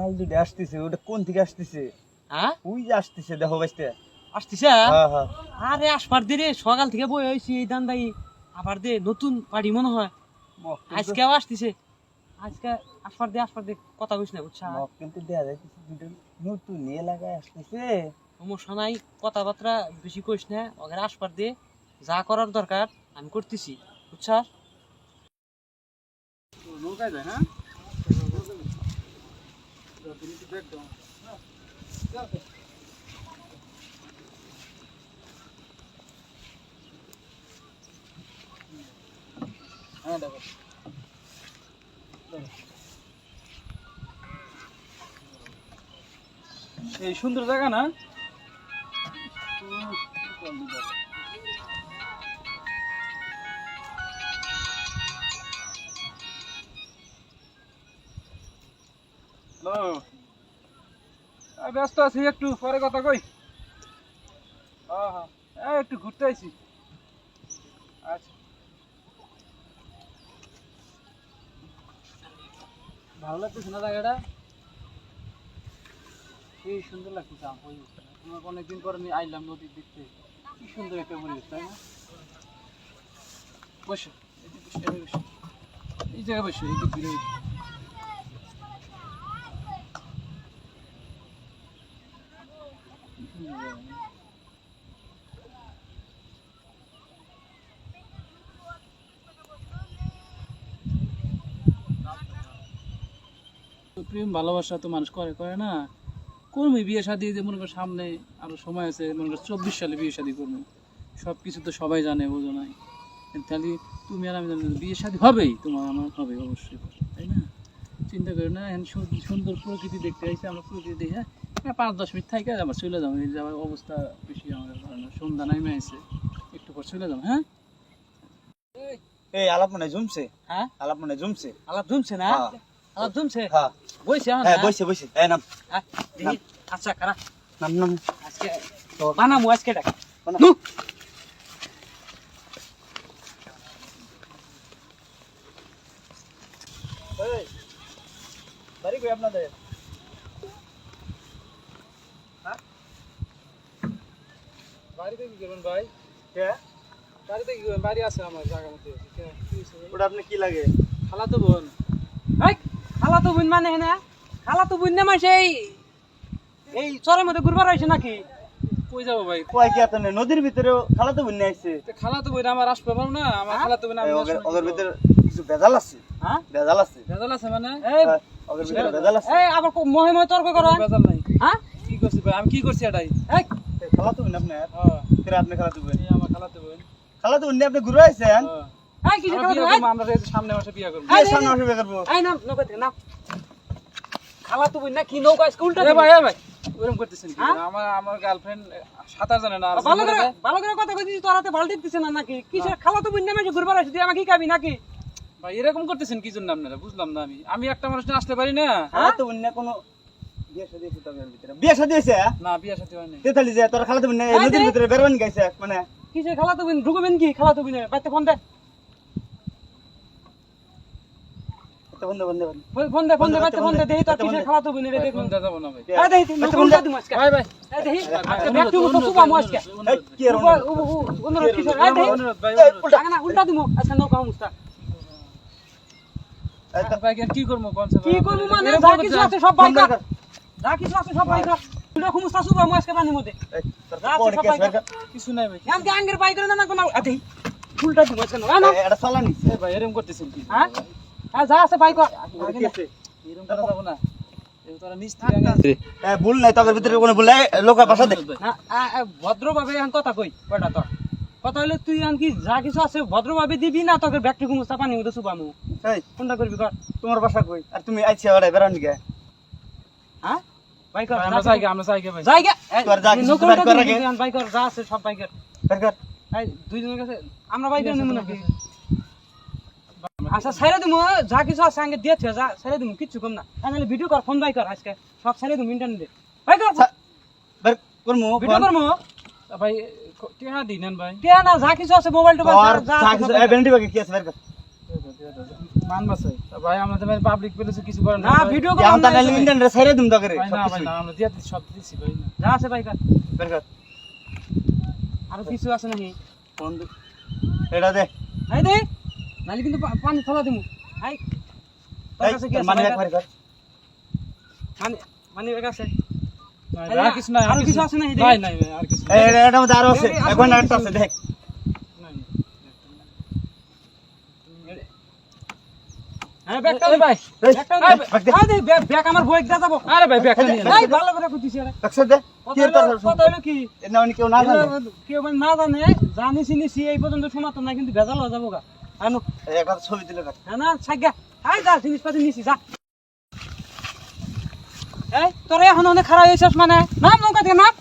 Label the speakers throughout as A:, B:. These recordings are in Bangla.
A: মাল দুটো আসতেছে ওটা কোন থেকে আসতেছে?
B: হ্যাঁ?
A: ওই যে আসতেছে দেখো বাইসতে
B: আসতেছে
A: হ্যাঁ? হ্যাঁ
B: আরে আসবার দে সকাল থেকে বই হয়েছি এই দান্দাই আবার দে নতুন পার্টি মনে হয়। আজকেও আসতেছে। আজকে আসবার দে আসবার দে কথা কইস না বুঝছা?
A: কিন্তু দেয়া যাইতেছে দুটো নতুন এলাকায় আসতেছে।
B: সমস্যা নাই কথাবার্তা বেশি কইস না ওদের আসবার দে যা করার দরকার আমি করতেছি বুঝছা
C: নৌকায় যায় হ্যাঁ দাও, তুমি একটু ব্যাগ দাও। দাও তো। এই সুন্দর জায়গা না? হ্যালো। ব্যস্ত আছি, একটু পরে কথা কই। হ্যাঁ হ্যাঁ। একটু ঘুরতে আচ্ছা। ভালো লাগতেছে না জায়গাটা? সেই সুন্দর লাগতেছে তোমাকে অনেকদিন পরে আমি আইলাম নদীর দেখতে কি সুন্দর একটা পরিবেশ, তাই না? বসো। এই জায়গায় বসো, এই দিক বসো। কি সুন্দর জায়গা না? প্রেম ভালোবাসা তো মানুষ করে করে না। করব বিয়ে শাদি যে মনে করো সামনে আরও সময় আছে, মনে করো চব্বিশ সালে বিয়ে শাদি করব। সব কিছু তো সবাই জানে, বোঝো নাই। তাহলে তুমি আর আমি জানি বিয়ে শাদি হবেই, তোমার আমার হবে অবশ্যই, তাই না? চিন্তা করি না সুন্দর প্রকৃতি দেখতে আইসি, আমরা প্রকৃতি দেখে হ্যাঁ পাঁচ দশ মিনিট থেকে আবার চলে যাব। এই যাওয়ার অবস্থা বেশি না। সন্ধ্যা নামে আছে একটু পর চলে যাব হ্যাঁ?
A: এই আলাপ মনে জমছে
B: হ্যাঁ?
A: আলাপ মনে জমছে
B: আলাপ জমছে না?
A: হ্যাঁ।
B: আলাপ জমছে
A: হ্যাঁ।
B: বইছে
A: হ্যাঁ
B: না?
A: বসে বসে এই নাম।
B: হ্যাঁ, আচ্ছা কারা?
A: নাম নাম।
B: আজকে বানামু আজকে ডাক।
A: বানাও। এই, বাড়ি কই আপনাদের?
C: বাড়িতে কি করবেন ভাই?
A: কে?
C: বাড়িতে কি করবেন? বাড়ি আছে আমার জায়গা মতো
A: ওটা আপনি কি লাগে?
C: খালা তো বোন।
B: খালা তো বুন মানে না খালা তো বুন না মানে এই এই চরের মধ্যে ঘুরবার হয়েছে নাকি?
C: কই যাব ভাই?
A: কয় কি আপনি নদীর ভিতরেও খালা তো বন্যা আইছে?
C: তো খালা তো বোন আমার আসবে পারব না আমার খালা তো বোন আমি
A: ওদের
C: কি
A: ভিতরে কিছু ভেজাল আছে।
B: হ্যাঁ?
A: ভেজাল আছে।
C: ভেজাল আছে মানে?
B: এই
A: হ্যাঁ, ওদের ভিতরে ভেজাল আছে।
B: এই আবার কো- মহে মহে তর্ক করো
C: ভেজাল নাই।
B: হ্যাঁ?
C: কি করছি ভাই? আমি কি করছি এটাই?
B: এই
A: এই, খালা তো বন্যা আপনার
C: হ্যাঁ।
A: আপনি
C: আমার খালা বোন
A: খালা তো আপনি ঘুরে আইছেন?
C: হ্যাঁ।
B: এই কিছু
C: আমরা বিয়ে করব, আমরা এই সামনে মাসে বিয়ে করব।
B: এই,
A: এই সামনে মাসে বিয়ে করব।
B: এই নৌকা থেকে নাম খালা তো না কি নৌকা উল্টা
C: ভাই এ ভাই ওরকম করতেছেন
B: হ্যাঁ?
C: আমার আমার গার্লফ্রেন্ড সাঁতার জানে না
B: ভালো করে ভালো করে কথা কইছিস তোরা বালতি দিতেছ না নাকি? কিসের খালা তো বুন না ঘুরবার হয়েছে তুই আমাকে খাবি নাকি?
C: ভাই এরকম করতেছেন কি জন্য আপনারা? বুঝলাম না আমি। আমি একটা মানুষ আসতে পারি না?
A: খালা তো বন্যা কোনো বিয়ে শাদী বিয়ে শাদী হইছে
C: না বিয়ে সাথে হয়নি।
A: তেতালি যে তোর খালা তো বন্যা এই
B: আরে।
A: নদীর ভিতরে বেরবান গাইছে মানে।
B: কিসের খালা তো বুন? ঢুকবেন কি? খালা তো বুনে। বাইতে ফোন দে। ফোন দে ফোন দে বাইতে ফোন দে তোর
A: বাইতে ফোন
B: কিসের
A: দে।
B: খালা তো বুনে রে দেখুন।
C: ফোন দেওয়া না ভাই।
B: এই দেহি তুই ফোন
A: ফোন দে।
B: দে আজকে।
C: ভাই ভাই
B: এই দেহি
A: ভাই,
B: আজকে ব্যক্তি মতো সুবা মো আজকে।
A: কি আর
B: উবা- উ- উ- অনুরোধ কিসের? এই দেহি
C: অনুরোধ ভাই
A: এই,
C: অনুরোধ।
A: উল্টা।
B: না উল্টা দিমু আচ্ছা নৌকা মুস্তা
C: কি করব?
B: কি করব মানে? যা কিছু আছে সব বাইক
A: ফোন বের কর।
B: যা কিছু আছে সব খুমুস্তা সুবা মো আজকে পানির মধ্যে।
A: এই, তোর
B: যা
A: পরে
B: আছে সব
A: কেস
B: বাইক
A: বের কর।
C: কিছু নাই ভাই।
B: আজকে আঙ্গের বাইক না না কোনো আ দেহি উল্টা দিমু না। না
A: এটা চালানি।
C: এ ভাই এরকম করতেছেন কি?
B: হ্যাঁ? হ্যাঁ যা আছে বাইক
A: কি
C: এরকম করা যাব না।
A: ভুল নাই তোর ভিতরে কোনো ভুল নাই। লোকের ভাষা দে
B: না আ, আ, ভদ্রভাবে এখন কথা কই কয়টা তোর? কথা হইলে তুই এখন কি যা কিছু আছে ভদ্রভাবে দিবি না তোকে ব্যাগটি গুমস্তা পানি মধ্যে সুবামু
A: এই।
B: কোনটা করবি কর?
A: তোমার ভাষা কই? আর তুমি আইছি ওরে বেরান গে
B: হ্যাঁ? বাই কর
C: আমরা চাই আমরা চাই ভাই।
B: জায়গা
A: তোর যা কিছু বাইর কর
B: দিবি,
A: আগে।
B: তুই এখন বাই কর যা আছে সব বাই কর
A: বের কর।
B: এই দুইজনের কাছে আমরা বাই করে নেব নাকি? আচ্ছা ছেড়ে দিমু যা কিছু আছে আগে দিয়েছে যা ছেড়ে দিমু কিচ্ছু কম না। তাহলে ভিডিও কর ফোন বাই কর আজকে। সব ছেড়ে দিমু ইন্টারনেটে বাই কর।
A: আচ্ছা, বের করমু
B: ভিডিও করমু।
C: ভাই টিয়া ভাই।
B: কে না যা কিছু আছে মোবাইল টোবাইল যা
A: কিছু বাকি কি আছে? বের কর।
C: মান বাসাই ভাই আমাদের ভাই পাবলিক প্লেসে কিছু করেন
B: না ভিডিও কর
A: তাহলে ছেড়ে দিম তোকে
C: না ভাই না আমরা দিয়া সব দিচ্ছি ভাই না
B: যা আছে বাই কর
A: বের কর
B: আর কিছু আছে নাকি
A: ফোন দে এটা দে
B: এই দে নালি কিন্তু পানি ফলা দিমু হাই তোর
A: এই,
B: কাছে
A: মানি
B: কর।
A: কর
B: মানি মানি আছে আর
C: কিছু নাই
B: আরও কিছু আছে নাকি?
C: নাই নাই আর কিছু নাই।
A: এটা- মধ্যে আরও আছে
B: এই, এই,
A: এখন
B: আসলে কিছু
A: আছে দেখ
C: নাই,
B: হ্যাঁ ব্যাগটা
C: এই ভাই
A: এই,
B: ব্যাগটা
A: এই, ব্যাগ দে।
B: এই দে ব্যাগ ব্যাগ আমার বই দিয়ে যাব
C: আরে ভাই ব্যাগ নিয়ে
B: এই ভালো করে কইতিস রে
A: দেখছ দে
B: কত
A: কি তোর
B: হলো- কত হলো কি
A: এটা মানে কেউ না জানে।
B: কেউ না জানে জানি চিনিছি এই পর্যন্ত সমাপ্ত না কিন্তু ভেজাল হয়ে যাব গা আনু।
A: এই একটা ছবি দিলে
B: না সাজ্ঞা আই যা জিনিসপাতি নিছি যা। এই তোরা এখন অনেক খারাপ হয়েছিস মানে? নাম নৌকা থেকে নাম।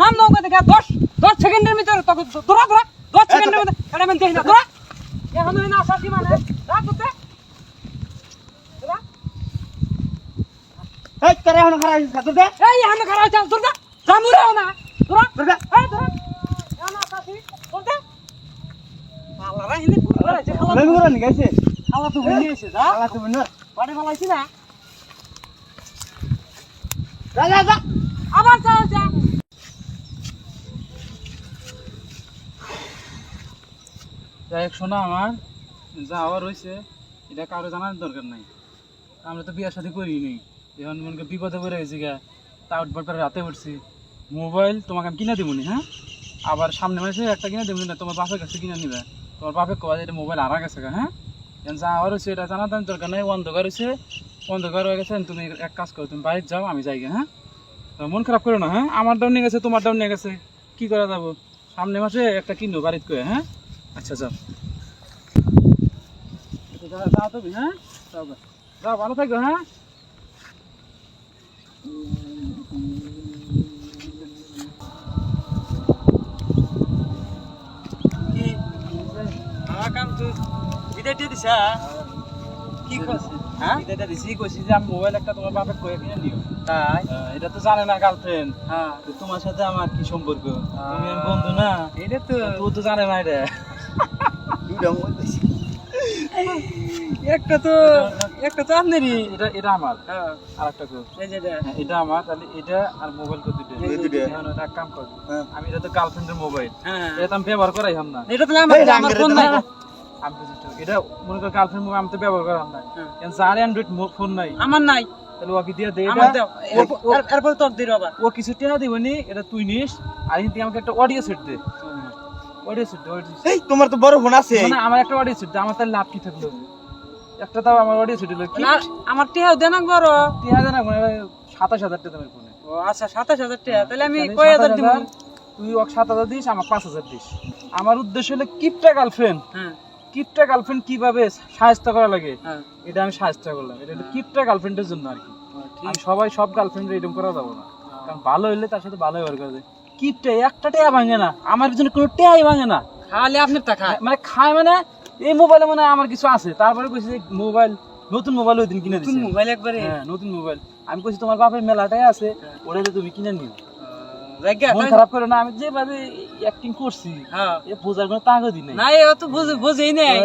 B: নাম নৌকা থেকে দশ দশ সেকেন্ডের ভিতরে তোকে তোরা তোরা দশ সেকেন্ডের ভিতরে। এটা আমি দেখি না তোরা। এখন না আসার কি মানে? যা করতে তোরা
A: এই তোর এখন খারাপ হইছে খাতো দে।
B: এই এখন খারাপ হয়েছে তোরা জামুরে না। তোরা এই তোরা। এখন আসার কি করতে আল্লাহ হিন্দে পুরো আছে খালা খালা তো গেছে যা।
A: আলা তুমি না
B: বাড়ি ফালাইছি না।
A: যা যা যা।
B: আবার যাও যা।
C: যাই শোনা আমার যা আবার রয়েছে এটা কারও জানার দরকার নাই। আমরা তো বিয়ার সাথে করি নি এখন মনে বিপদে পড়ে গেছি গা। তাউট বাটপারে রাতে উঠছি। মোবাইল তোমাকে আমি কিনে দিবনি হ্যাঁ? আবার সামনে মাসে একটা কিনে দেবনি না তোমার বাপের কাছে কিনে নিবে। তোমার বাপে কবা এটা মোবাইল হারা গেছে গা হ্যাঁ? এখন যা আবার হচ্ছে এটা জানার দরকার নাই অন্ধকার হয়েছে। অন্ধকার হয়ে গেছে তুমি এক কাজ করো তুমি বাইরে যাও আমি যাই গে, হ্যাঁ? তো মন খারাপ করো না হ্যাঁ? আমার ডাউন নিয়ে গেছে তোমার ডাউন নিয়ে গেছে। কি করা যাব? সামনে মাসে একটা কিনবো বাড়িতে করে হ্যাঁ? আচ্ছা যাও। যা- তুমি হ্যাঁ? যাও ভালো থাকো হ্যাঁ?
B: দিছা? কি করছিস হ্যাঁ
C: দিছি। কইছি যে আমি মোবাইল একটা তোমার বাপে কয়ে কিনে নিও।
B: তাই?
C: এটা তো জানে না গার্লফ্রেন্ড
B: হ্যাঁ
C: তোমার সাথে আমার কি সম্পর্ক? তুমি বন্ধু না?
B: এটা তো
C: ও তো জানে না এটা।
A: মোবাইল
B: একটা তো একটা তো আপনারই।
C: এটা এটা আমার।
B: হ্যাঁ।
C: আর একটা কো
B: এই যে এটা।
C: হ্যাঁ, আমার তাহলে এটা আর মোবাইল কো দুটো এক কাম কর।
A: হ্যাঁ।
C: আমি এটা তো গার্লফ্রেন্ডের মোবাইল
B: হ্যাঁ।
C: এটা তো আমি ব্যবহার করাই হাম না।
B: এটা তো আমার আমার ফোন নাই।
C: আমি এটা মনে কর গার্লফ্রেন্ড মোবাইল আমি তো ব্যবহার করাম না।
B: হ্যাঁ।
C: যার অ্যান্ড্রয়েড ফোন নাই।
B: আমার নাই।
C: তাহলে ওকে দিয়ে দে
B: এরপর- এর- এরপর তোর দিই বাবা
C: ও কিছু টেনা দিব নি এটা তুই নিস আর কিন্তু আমাকে একটা অডিও সেট দে।
A: এই তোমার তো বড় ফোন আছে।
C: মানে আমার একটা আমার তাহলে লাভ কি থাকল? একটা তাও আমার কি?
B: আমার টিহাও দেন বড়।
C: না মানে সাতাশ হাজার টাকা ফোনে।
B: ও আচ্ছা সাতাশ হাজার টাকা তাহলে আমি কয় হাজার দিব
C: তুই ওকে সাত হাজার দিস আমার পাঁচ হাজার দিস। আমার উদ্দেশ্য হলো কিপটা গার্লফ্রেন্ড
B: হ্যাঁ।
C: কিপটা গার্লফ্রেন্ড কীভাবে সাহায্য করা লাগে
B: হ্যাঁ।
C: এটা আমি সাহায্য করলাম। এটা হলো কিপটা গার্লফ্রেন্ডের জন্য আর কি। সবাই সব গার্লফ্রেন্ড এরকম করা যাব না। কারণ ভালো হইলে তার সাথে ভালো ব্যবহার করা যায়। কিপটা একটা টেয়া ভাঙে না আমার পিছনে কোনো টেয়াই ভাঙে না।
B: খালি আপনার টাকা
C: মানে খায় মানে এই মোবাইলে মানে আমার কিছু আছে। তারপরে কইছি যে মোবাইল নতুন মোবাইল ওই দিন কিনে দিছি।
B: মোবাইল একবারে?
C: হ্যাঁ নতুন মোবাইল আমি কইছি তোমার বাপের মেলাটাই আছে ওটাতে তুমি কিনে নিও। মন খারাপ করে না আমি যেভাবে অ্যাক্টিং করছি
B: হ্যাঁ।
C: এ বোঝার কোনো তাগদি নেই।
B: না এ তো বুঝ- বুঝেই নেই।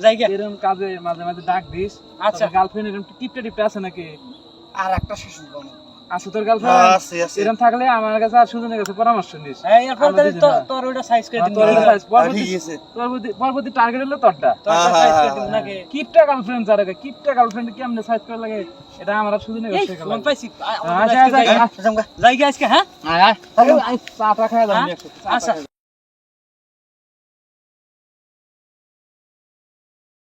C: যাই এরকম কাজে মাঝে মাঝে ডাক দিস।
B: আচ্ছা।
C: গার্লফ্রেন্ড এরকম টিপটা টিপটা আছে নাকি?
A: আর একটা শেষ
C: আছে তোর গার্লফ্রেন্ড
A: আছে আছে।
C: এরকম থাকলে আমার কাছে আর সুজনের কাছে পরামর্শ নিস।
B: এই এরপর
C: আমরা
B: তাহলে
C: দুজন
B: তো-
C: না।
B: তোর ওটা সাইজ করে দিন
C: তোর এটা size, পরবর্তী- পরবর্তী- পরবর্তী টার্গেট হলো তোরটা।
B: তোর
A: হ্যাঁ,
B: সাইজ
A: হ্যাঁ,
B: করে দিন নাকি?
C: কিপটা গার্লফ্রেন্ড যারা কিপটা গার্লফ্রেন্ড কেমনে সাইজ করে লাগে? এটা আমার আর সুজনের
B: পাইছি।
C: আচ্ছা, আচ্ছা, আচ্ছা।
B: আজকে হ্যাঁ?
C: আয় আয়।
B: হ্যাঁ? আচ্ছা।